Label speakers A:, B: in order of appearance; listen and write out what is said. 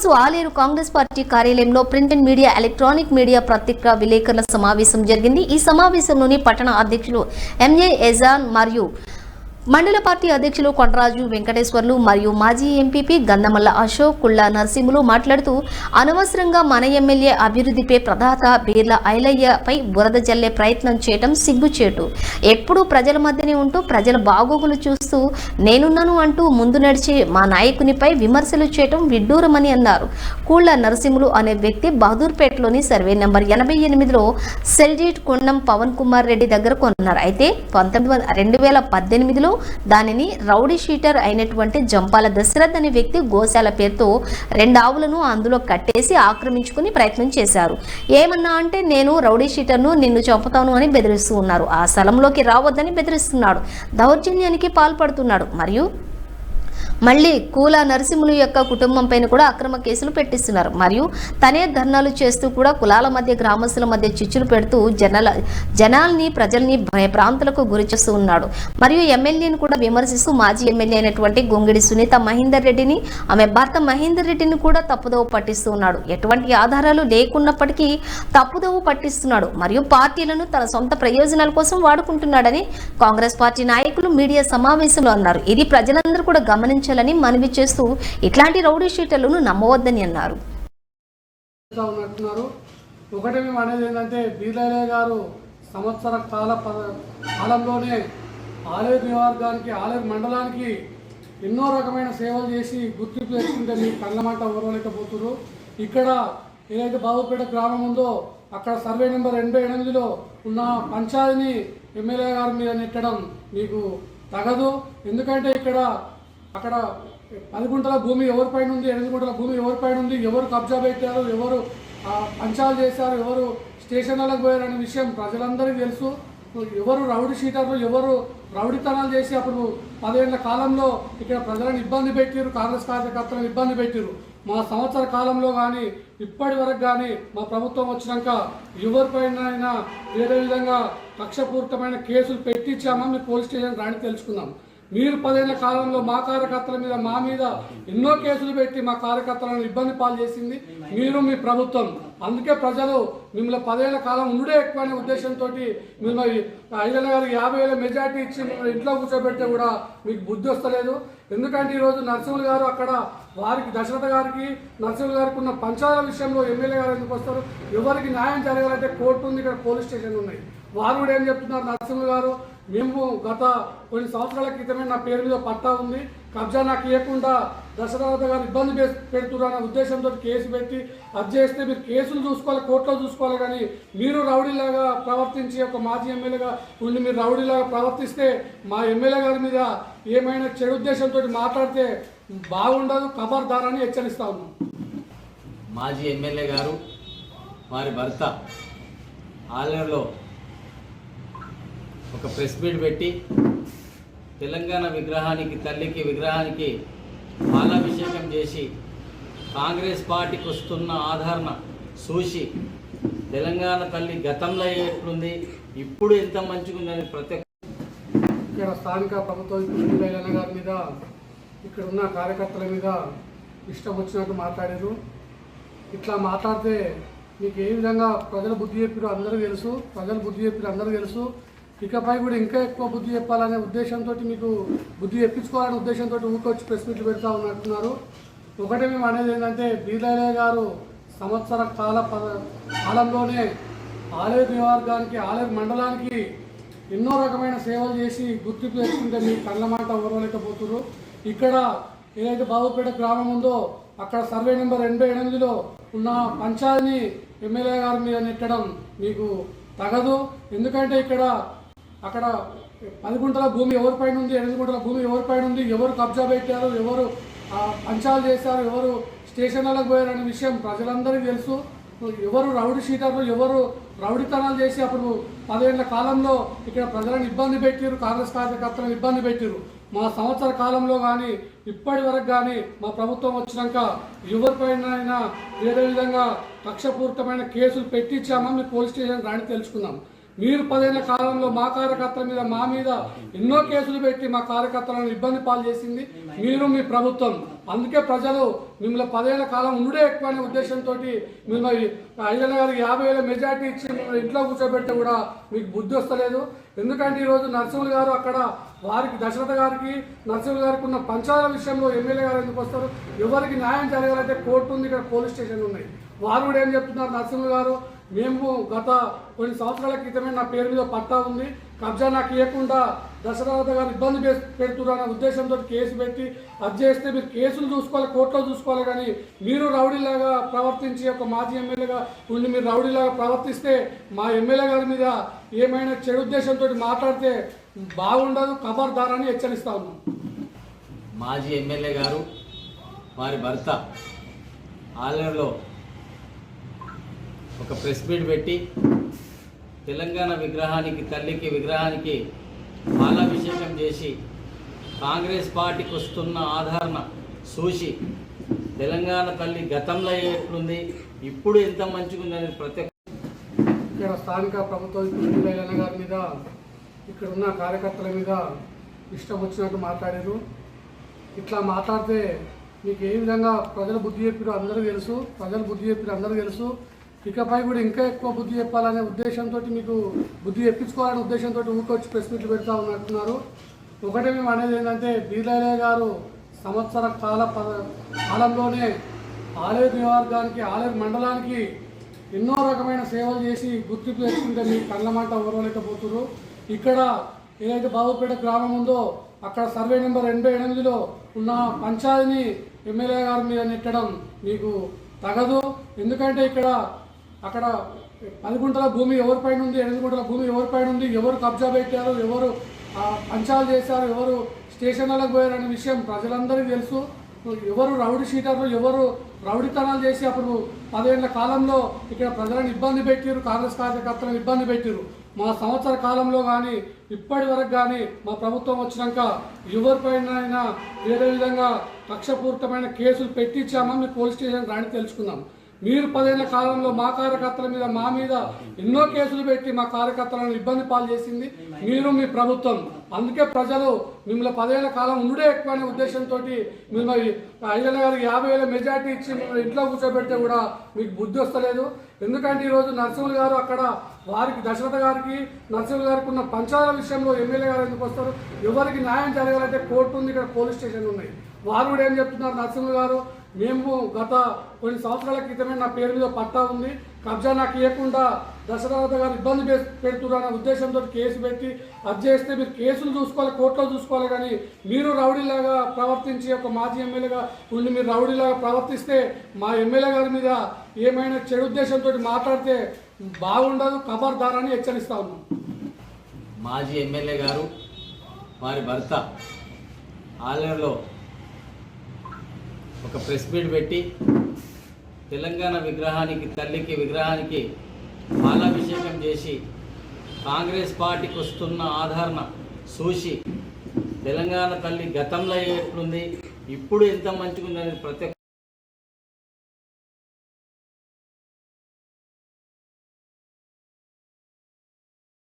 A: ఈరోజు ఆలేరు కాంగ్రెస్ పార్టీ కార్యాలయంలో print and media electronic media ప్రత్యేక విలేకరుల సమావేశం జరిగింది. ఈ సమావేశంలోని పట్టణ అధ్యక్షులు ఎంఏ ఎజాన్ మరియు మండల పార్టీ అధ్యక్షులు కొండరాజు వెంకటేశ్వర్లు మరియు మాజీ ఎంపీపీ గంధమల్ల అశోక్ కుళ్ళ నరసింహులు మాట్లాడుతూ అనవసరంగా మన ఎమ్మెల్యే అభివృద్ధిపై ప్రదాత బీర్ల ఐలయ్యపై బురద జల్లే ప్రయత్నం చేయటం సిగ్గుచేటు. ఎప్పుడూ ప్రజల మధ్యనే ఉంటూ ప్రజల బాగోగులు చూస్తూ నేనున్నాను అంటూ ముందు నడిచే మా నాయకునిపై విమర్శలు చేయటం విడ్డూరమని అన్నారు. కుళ్ళ నరసింహులు అనే వ్యక్తి బహదూర్పేటలోని సర్వే నెంబర్ ఎనభై ఎనిమిదిలో సెల్జీట్ కొండం పవన్ కుమార్ రెడ్డి దగ్గర కొన్నారు. అయితే పంతొమ్మిది రెండు వేల పద్దెనిమిదిలో దానిని రౌడీ షీటర్ అయినటువంటి జంపాల దశరథ్ అనే వ్యక్తి గోశాల పేరుతో రెండు ఆవులను అందులో కట్టేసి ఆక్రమించుకుని ప్రయత్నం చేశారు. ఏమన్నా అంటే నేను రౌడీ షీటర్ను నిన్ను చంపుతాను అని బెదిరిస్తూ ఉన్నారు. ఆ స్థలంలోకి రావద్దని బెదిరిస్తున్నాడు. దౌర్జన్యానికి పాల్పడుతున్నాడు. మరియు మళ్ళీ కూల నరసింహులు యొక్క కుటుంబం పైన కూడా అక్రమ కేసులు పెట్టిస్తున్నారు. మరియు తనే ధర్నాలు చేస్తూ కూడా కులాల మధ్య గ్రామస్తుల మధ్య చిచ్చులు పెడుతూ జనాల జనాల్ని ప్రజల్ని భయభ్రాంతులకు గురి చేస్తూ ఉన్నాడు. మరియు ఎమ్మెల్యేని కూడా విమర్శిస్తూ మాజీ ఎమ్మెల్యే అయినటువంటి గొంగిడి సునీత మహేందర్ రెడ్డిని ఆమె భర్త మహేందర్ రెడ్డిని కూడా తప్పుదోవ పట్టిస్తూ ఉన్నాడు. ఎటువంటి ఆధారాలు లేకున్నప్పటికీ తప్పుదోవ పట్టిస్తున్నాడు. మరియు పార్టీలను తన సొంత ప్రయోజనాల కోసం వాడుకుంటున్నాడని కాంగ్రెస్ పార్టీ నాయకులు మీడియా సమావేశంలో అన్నారు. ఇది ప్రజలందరూ కూడా గమనించారు గమనించాలని మనవి చేస్తూ ఇట్లాంటి రౌడీ షీటర్లను నమ్మవద్దని అన్నారు.
B: ఒకటి మేము అనేది ఏంటంటే బీదయ్య గారు సంవత్సర కాల కాలంలోనే ఆలయ నియోజకవర్గానికి ఆలయ మండలానికి ఎన్నో రకమైన సేవలు చేసి గుర్తింపు తెచ్చుకుంటే మీ కళ్ళమంట ఊరలేకపోతున్నారు ఇక్కడ ఏదైతే బాబుపేట గ్రామం ఉందో అక్కడ సర్వే నెంబర్ ఎనభై ఎనిమిదిలో ఉన్న పంచాయతీని ఎమ్మెల్యే గారి మీద నెట్టడం మీకు తగదు. ఎందుకంటే ఇక్కడ అక్కడ పది గుంటల భూమి ఎవరిపైన ఉంది ఎనిమిది గుంటల భూమి ఎవరిపైన ఉంది ఎవరు కబ్జా పెట్టారు ఎవరు పంచాలు చేశారు ఎవరు స్టేషన్లకు పోయారు అనే విషయం ప్రజలందరికీ తెలుసు. ఎవరు రౌడీ షీటర్లు ఎవరు రౌడీతనాలు చేసి అప్పుడు పదేళ్ళ కాలంలో ఇక్కడ ప్రజలను ఇబ్బంది పెట్టారు కాంగ్రెస్ కార్యకర్తలను ఇబ్బంది పెట్టారు మా సంవత్సర కాలంలో కానీ ఇప్పటి వరకు కానీ మా ప్రభుత్వం వచ్చినాక ఎవరిపైన వేరే విధంగా పక్షపూరితమైన కేసులు పెట్టించామని పోలీస్ స్టేషన్ రాని తెలుసుకుందాం. మీరు పదేళ్ళ కాలంలో మా కార్యకర్తల మీద మా మీద ఎన్నో కేసులు పెట్టి మా కార్యకర్తలను ఇబ్బంది పాలు చేసింది మీరు మీ ప్రభుత్వం. అందుకే ప్రజలు మిమ్మల్ని పదేళ్ళ కాలం ఉండే ఎక్కువ అనే ఉద్దేశంతో మిమ్మల్ని ఐదు గారికి యాభై వేల మెజార్టీ ఇచ్చి మిమ్మల్ని ఇంట్లో కూర్చోబెడితే కూడా మీకు బుద్ధి వస్తలేదు. ఎందుకంటే ఈరోజు నరసింహులు గారు అక్కడ వారికి దశరథ గారికి నరసింహులు గారికి ఉన్న పంచాల విషయంలో ఎమ్మెల్యే గారు ఎందుకు వస్తారు? ఎవరికి న్యాయం జరగాలంటే కోర్టు ఉంది ఇక్కడ పోలీస్ స్టేషన్ ఉన్నాయి. వారు కూడా ఏం చెప్తున్నారు? నరసింహులు గారు మేము గత కొన్ని సంవత్సరాల క్రితమే నా పేరు మీద పట్టా ఉంది. కబ్జా నాకు ఇవ్వకుండా దశరథ గారు ఇబ్బంది పెడుతున్నారు అనే ఉద్దేశంతో కేసు పెట్టి అది చేస్తే మీరు కేసులు చూసుకోవాలి కోర్టులో చూసుకోవాలి కానీ మీరు రౌడీలాగా ప్రవర్తించి ఒక మాజీ ఎమ్మెల్యేగా ఉండి మీరు రౌడీలాగా ప్రవర్తిస్తే మా ఎమ్మెల్యే గారి మీద ఏమైనా చెడు ఉద్దేశంతో మాట్లాడితే బాగుండదు ఖబర్దారని హెచ్చరిస్తా ఉన్నాం.
C: మాజీ ఎమ్మెల్యే గారు వారి భర్త ఆలయంలో ఒక ప్రెస్ మీట్ పెట్టి తెలంగాణ విగ్రహానికి తల్లికి విగ్రహానికి పాలాభిషేకం చేసి కాంగ్రెస్ పార్టీకి వస్తున్న ఆదరణ చూసి తెలంగాణ తల్లి గతంలో ఎట్లుంది ఇప్పుడు ఎంత మంచిగుందని ప్రతి
B: ఇక్కడ స్థానిక ప్రభుత్వ గారి మీద ఇక్కడ ఉన్న కార్యకర్తల మీద ఇష్టం వచ్చినట్టు మాట్లాడారు. ఇట్లా మాట్లాడితే మీకు ఏ విధంగా ప్రజల బుద్ధి చెప్పారో అందరూ తెలుసు ప్రజల బుద్ధి చెప్పారు అందరూ తెలుసు. ఇకపై కూడా ఇంకా ఎక్కువ బుద్ధి చెప్పాలనే ఉద్దేశంతో మీకు బుద్ధి చెప్పించుకోవాలనే ఉద్దేశంతో ఊరికొచ్చి ప్రెస్ మీట్లు పెడతా ఉన్నట్టున్నారు. ఒకటి మేము అనేది ఏంటంటే బీదయ్య గారు సంవత్సర కాల ప- కాలంలోనే ఆలయ నియోజకవర్గానికి ఆలయ మండలానికి ఎన్నో రకమైన సేవలు చేసి గుర్తింపు తెచ్చుకుంటే మీ కళ్ళమాట ఊరలేకపోతున్నారు ఇక్కడ ఏదైతే బాబుపేట గ్రామం ఉందో అక్కడ సర్వే నెంబర్ ఎనభై ఎనిమిదిలో ఉన్న పంచాయతీని ఎమ్మెల్యే గారి మీద నెట్టడం మీకు తగదు. ఎందుకంటే ఇక్కడ అక్కడ పది గుంటల భూమి ఎవరిపైన ఉంది ఎనిమిది గుంటల భూమి ఎవరిపైన ఉంది ఎవరు కబ్జా పెట్టారు ఎవరు పంచాలు చేశారు ఎవరు స్టేషన్లకు పోయారు అనే విషయం ప్రజలందరికీ తెలుసు. ఎవరు రౌడీ షీటర్లు ఎవరు రౌడీతనాలు చేసి అప్పుడు పదేళ్ళ కాలంలో ఇక్కడ ప్రజలను ఇబ్బంది పెట్టారు కాంగ్రెస్ కార్యకర్తలను ఇబ్బంది పెట్టారు మా సంవత్సర కాలంలో కానీ ఇప్పటి వరకు కానీ మా ప్రభుత్వం వచ్చినాక ఎవరిపైన ఏదో వేరే విధంగా కక్షపూరితమైన కేసులు పెట్టించామని పోలీస్ స్టేషన్ రాని తెలుసుకుందాం. మీరు పదైన కాలంలో మా కార్యకర్తల మీద మా మీద ఎన్నో కేసులు పెట్టి మా కార్యకర్తలను ఇబ్బంది పాలు చేసింది మీరు మీ ప్రభుత్వం. అందుకే ప్రజలు మిమ్మల్ని పదేళ్ళ కాలం ఉండే ఎక్కువ అనే ఉద్దేశంతో మిమ్మల్ని ఐదన్న గారికి యాభై వేల మెజార్టీ ఇచ్చి మిమ్మల్ని ఇంట్లో కూర్చోబెడితే కూడా మీకు బుద్ధి వస్తలేదు. ఎందుకంటే ఈరోజు నరసింహులు గారు అక్కడ వారికి దశరథ గారికి నరసింహులు గారికి ఉన్న పంచాల విషయంలో ఎమ్మెల్యే గారు ఎందుకు వస్తారు? ఎవరికి న్యాయం జరగాలంటే కోర్టు ఉంది ఇక్కడ పోలీస్ స్టేషన్ ఉన్నాయి. వారు కూడా ఏం చెప్తున్నారు? నరసింహులు గారు మేము గత కొన్ని సంవత్సరాల క్రితమే నా పేరు మీద పట్టా ఉంది. కబ్జా నాకు ఇవ్వకుండా దశరథ గారు ఇబ్బంది పె- పెడుతున్నారు అనే ఉద్దేశంతో కేసు పెట్టి అది చేస్తే మీరు కేసులు చూసుకోవాలి కోర్టులో చూసుకోవాలి కానీ మీరు రౌడీలాగా ప్రవర్తించి ఒక మాజీ ఎమ్మెల్యేగా ఉండి మీరు రౌడీలాగా ప్రవర్తిస్తే మా ఎమ్మెల్యే గారి మీద ఏమైనా చెడు ఉద్దేశంతో మాట్లాడితే బాగుండదు ఖబర్దారని హెచ్చరిస్తా ఉన్నాం.
C: మాజీ ఎమ్మెల్యే గారు వారి భర్త ఆలయంలో ఒక ప్రెస్ మీట్ పెట్టి తెలంగాణ విగ్రహానికి తల్లికి విగ్రహానికి మాలాభిషేకం చేసి కాంగ్రెస్ పార్టీకి వస్తున్న ఆదరణ చూసి తెలంగాణ తల్లి గతంలో ఎట్లుంది ఇప్పుడు ఎంత మంచిగా ఉందనేది ప్రతి
B: ఇక్కడ స్థానిక ప్రభుత్వ గారి మీద ఇక్కడ ఉన్న కార్యకర్తల మీద ఇష్టం వచ్చినట్టు మాట్లాడారు. ఇట్లా మాట్లాడితే మీకు ఏ విధంగా ప్రజల బుద్ధి చెప్పారో అందరూ తెలుసు ప్రజల బుద్ధి చెప్పారు అందరూ తెలుసు. ఇకపై కూడా ఇంకా ఎక్కువ బుద్ధి చెప్పాలనే ఉద్దేశంతో మీకు బుద్ధి చెప్పించుకోవాలనే ఉద్దేశంతో ఊరికొచ్చి ప్రెస్ మీట్లు పెడతా ఉన్నట్టున్నారు. ఒకటే మేము అనేది ఏంటంటే బీర్లయ్య గారు సంవత్సర కాల కాలంలోనే ఆలేరు నియోజకవర్గానికి ఆలేరు మండలానికి ఎన్నో రకమైన సేవలు చేసి గుర్తింపు తెచ్చుకుంటే మీ కళ్ళమంట ఓరలేకపోతున్నారు ఇక్కడ ఏదైతే బాబుపేట గ్రామం ఉందో అక్కడ సర్వే నెంబర్ ఎనభై ఎనిమిదిలో ఉన్న పంచాయతీని ఎమ్మెల్యే గారి మీద నెట్టడం మీకు తగదు. ఎందుకంటే ఇక్కడ అక్కడ పది గుంటల భూమి ఎవరిపైన ఉంది ఎనిమిది గుంటల భూమి ఎవరిపైన ఉంది ఎవరు కబ్జా పెట్టారు ఎవరు పంచాలు చేశారు ఎవరు స్టేషన్లకు పోయారు అనే విషయం ప్రజలందరికీ తెలుసు. ఎవరు రౌడీ షీటర్లు ఎవరు రౌడీతనాలు చేసి అప్పుడు పదేళ్ళ కాలంలో ఇక్కడ ప్రజలను ఇబ్బంది పెట్టారు కాంగ్రెస్ కార్యకర్తలను ఇబ్బంది పెట్టారు మా సంవత్సర కాలంలో కానీ ఇప్పటి వరకు కానీ మా ప్రభుత్వం వచ్చినాక ఎవరిపైన అయినా వేరే విధంగా పక్షపూరితమైన కేసులు పెట్టించామని పోలీస్ స్టేషన్ రాని తెలుసుకుందాం. మీరు పదైన కాలంలో మా కార్యకర్తల మీద మా మీద ఎన్నో కేసులు పెట్టి మా కార్యకర్తలను ఇబ్బంది పాలు చేసింది మీరు మీ ప్రభుత్వం. అందుకే ప్రజలు మిమ్మల్ని పదేళ్ళ కాలం ఉండే ఎక్కువ అనే ఉద్దేశంతో మిమ్మల్ని ఐదన్న గారికి యాభై వేల మెజార్టీ ఇచ్చి మిమ్మల్ని ఇంట్లో కూర్చోబెడితే కూడా మీకు బుద్ధి వస్తలేదు. ఎందుకంటే ఈరోజు నరసింహులు గారు అక్కడ వారికి దశరథ గారికి నరసింహులు గారికి ఉన్న పంచాల విషయంలో ఎమ్మెల్యే గారు ఎందుకు వస్తారు? ఎవరికి న్యాయం జరగాలంటే కోర్టు ఉంది ఇక్కడ పోలీస్ స్టేషన్ ఉన్నాయి. వారు కూడా ఏం చెప్తున్నారు నరసింహులు గారు? మేము గత కొన్ని సంవత్సరాల క్రితమే నా పేరు మీద పట్టా ఉంది. కబ్జా నాకు ఇవ్వకుండా దశరథ గారు ఇబ్బంది పె- పెడుతున్నారు అనే ఉద్దేశంతో కేసు పెట్టి అది చేస్తే మీరు కేసులు చూసుకోవాలి కోర్టులో చూసుకోవాలి కానీ మీరు రౌడీలాగా ప్రవర్తించి ఒక మాజీ ఎమ్మెల్యేగా ఉండి మీరు రౌడీలాగా ప్రవర్తిస్తే మా ఎమ్మెల్యే గారి మీద ఏమైనా చెడు ఉద్దేశంతో మాట్లాడితే బాగుండదు ఖబర్దారని హెచ్చరిస్తా ఉన్నాం.
C: మాజీ ఎమ్మెల్యే గారు వారి భర్త ఆలయంలో ఒక ప్రెస్ మీట్ పెట్టి తెలంగాణ విగ్రహానికి తల్లికి విగ్రహానికి మాలాభిషేకం చేసి కాంగ్రెస్ పార్టీకి వస్తున్న ఆదరణ చూసి తెలంగాణ తల్లి గతంలో ఎట్లుంది ఇప్పుడు ఎంత మంచిగా అనేది ప్రతి